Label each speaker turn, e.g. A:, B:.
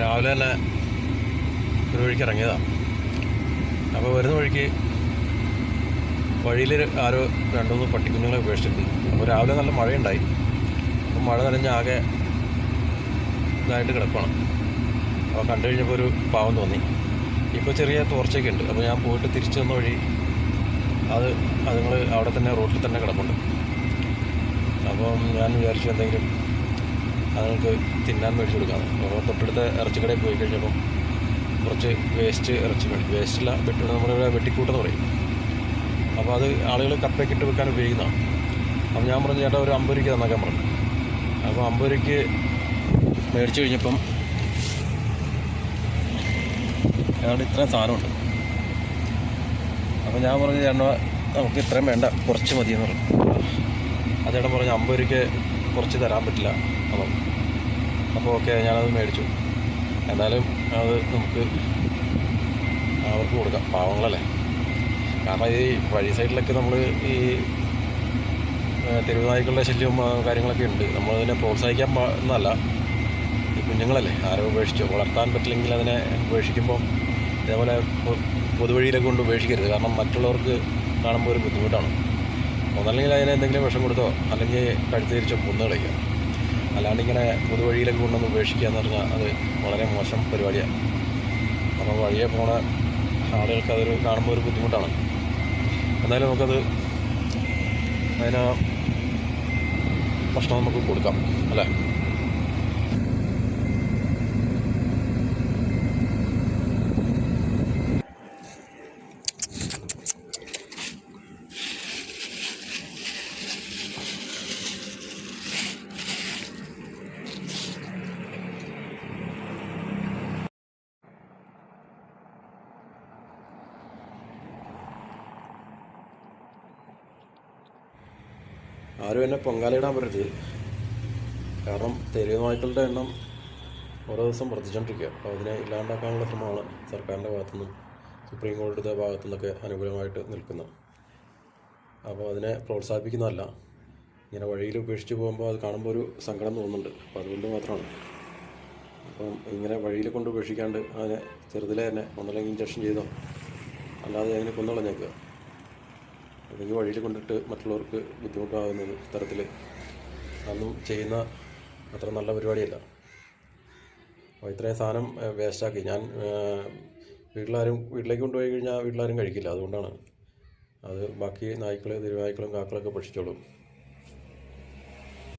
A: രാവിലെ തന്നെ ഒരു വഴിക്ക് ഇറങ്ങിയതാണ് അപ്പോൾ വരുന്ന വഴിക്ക് വഴിയിൽ ആരോ രണ്ടു മൂന്ന് പട്ടിക്കുഞ്ഞുങ്ങളെ ഉപേക്ഷിച്ചിട്ടുണ്ട്. അപ്പോൾ രാവിലെ നല്ല മഴയുണ്ടായി. അപ്പോൾ മഴ നനഞ്ഞ് ആകെ ഇതായിട്ട് കിടക്കണം. അപ്പോൾ കണ്ടു കഴിഞ്ഞപ്പോൾ ഒരു പാവം തോന്നി. ഇപ്പോൾ ചെറിയ തോർച്ചയൊക്കെ ഉണ്ട്. അപ്പോൾ ഞാൻ പോയിട്ട് തിരിച്ചു വന്ന വഴി അത് അതുങ്ങൾ അവിടെ തന്നെ റോട്ടിൽ തന്നെ കിടപ്പുണ്ട്. അപ്പം ഞാൻ വിചാരിച്ചു എന്തെങ്കിലും അതുങ്ങൾക്ക് തിന്നാൻ മേടിച്ച് കൊടുക്കാം അപ്പോൾ തൊട്ടടുത്ത ഇറച്ചിക്കടയിൽ പോയി കഴിഞ്ഞപ്പം കുറച്ച് വേസ്റ്റ് ഇറച്ചി മേടിക്കും വേസ്റ്റില്ല വെട്ടി നമ്മളിവിടെ വെട്ടിക്കൂട്ടെന്ന് പറയും. അപ്പോൾ അത് ആളുകൾ കപ്പയൊക്കെ ഇട്ട് വെക്കാൻ ഉപയോഗിക്കുന്നതാണ്. അപ്പോൾ ഞാൻ പറഞ്ഞു ചേട്ടാ ഒരു അമ്പത് രൂപയ്ക്ക് തന്നേക്കാൻ പറഞ്ഞു. അപ്പോൾ അമ്പത് രൂപയ്ക്ക് മേടിച്ചു കഴിഞ്ഞപ്പം ഞങ്ങളുടെ ഇത്രയും സാധനമുണ്ട്. അപ്പോൾ ഞാൻ പറഞ്ഞു ചേട്ടാ നമുക്ക് ഇത്രയും വേണ്ട. കുറച്ച് മതിയെന്ന് പറഞ്ഞു. ആ ചേട്ടൻ പറഞ്ഞു അമ്പത് രൂപയ്ക്ക് കുറച്ച് തരാൻ പറ്റില്ല അപ്പം. അപ്പോൾ ഓക്കെ ഞാനത് മേടിച്ചു. എന്നാലും അത് നമുക്ക് അവർക്ക് കൊടുക്കാം. പാവങ്ങളല്ലേ? കാരണം ഈ വഴി സൈഡിലൊക്കെ നമ്മൾ ഈ തെരുവുനായ്ക്കളുടെ തെരുവ് നായ്ക്കളുടെ ശല്യവും കാര്യങ്ങളൊക്കെ ഉണ്ട്. നമ്മളതിനെ പ്രോത്സാഹിക്കാൻ പാടുന്നതല്ല ഈ കുഞ്ഞുങ്ങളല്ലേ ആരോ ഉപേക്ഷിച്ചു? വളർത്താൻ പറ്റില്ലെങ്കിൽ അതിനെ ഉപേക്ഷിക്കുമ്പോൾ ഇതേപോലെ പൊതുവഴിയിലൊക്കെ കൊണ്ട് ഉപേക്ഷിക്കരുത്. കാരണം മറ്റുള്ളവർക്ക് കാണുമ്പോൾ ഒരു ബുദ്ധിമുട്ടാണ്. ഒന്നല്ലെങ്കിൽ അതിന് എന്തെങ്കിലും വിഷം കൊടുത്തോ അല്ലെങ്കിൽ കഴുത്ത് തിരിച്ചോ കൊന്നു കളയുക അല്ലാണ്ട് ഇങ്ങനെ പൊതുവഴിയിലൊക്കെ കൊണ്ടുവന്ന് ഉപേക്ഷിക്കുക എന്ന് പറഞ്ഞാൽ അത് വളരെ മോശം പരിപാടിയാണ്. അപ്പോൾ വഴിയെ പോണ ആളുകൾക്ക് അതൊരു കാണുമ്പോൾ ഒരു ബുദ്ധിമുട്ടാണ്. എന്നാലും നമുക്കത് അതിന് ഭക്ഷണം നമുക്ക് കൊടുക്കാം അല്ലേ? ആരും എന്നെ പൊങ്കാലയിടാൻ പറ്റരുത് കാരണം തെരുവ് നായ്ക്കളുടെ എണ്ണം ഓരോ ദിവസം വർദ്ധിച്ചുകൊണ്ടിരിക്കുക അപ്പോൾ അതിനെ ഇല്ലാണ്ടാക്കാനുള്ള ശ്രമമാണ് സർക്കാരിന്റെ ഭാഗത്തുനിന്നും സുപ്രീം കോടതിയുടെ ഭാഗത്തു നിന്നൊക്കെ അനുകൂലമായിട്ട് നിൽക്കുന്നത്. അപ്പോൾ അതിനെ പ്രോത്സാഹിപ്പിക്കുന്നതല്ല. ഇങ്ങനെ വഴിയിൽ ഉപേക്ഷിച്ച് പോകുമ്പോൾ അത് കാണുമ്പോൾ ഒരു സങ്കടം തോന്നുന്നുണ്ട്. അപ്പോൾ അതുകൊണ്ട് മാത്രമാണ്. അപ്പം ഇങ്ങനെ വഴിയിൽ കൊണ്ട് ഉപേക്ഷിക്കാണ്ട് അതിനെ ചെറുതിലെ തന്നെ ഒന്നല്ലെങ്കിൽ ഇഞ്ചക്ഷൻ ചെയ്തോ? അല്ലാതെ അതിനെ കൊന്നുകളഞ്ഞേക്കുക അല്ലെങ്കിൽ വഴിയിൽ കൊണ്ടിട്ട് മറ്റുള്ളവർക്ക് ബുദ്ധിമുട്ടാകുന്ന തരത്തിൽ അതൊന്നും ചെയ്യുന്ന അത്ര നല്ല പരിപാടിയല്ല. അപ്പോൾ ഇത്രയും സാധനം വേസ്റ്റാക്കി. ഞാൻ വീട്ടിലാരും വീട്ടിലേക്ക് കൊണ്ടുപോയി കഴിഞ്ഞാൽ വീട്ടിലാരും കഴിക്കില്ല. അതുകൊണ്ടാണ്. അത് ബാക്കി നായ്ക്കൾ തിരുവായ്ക്കളും കാക്കളൊക്കെ ഭക്ഷിച്ചോളും.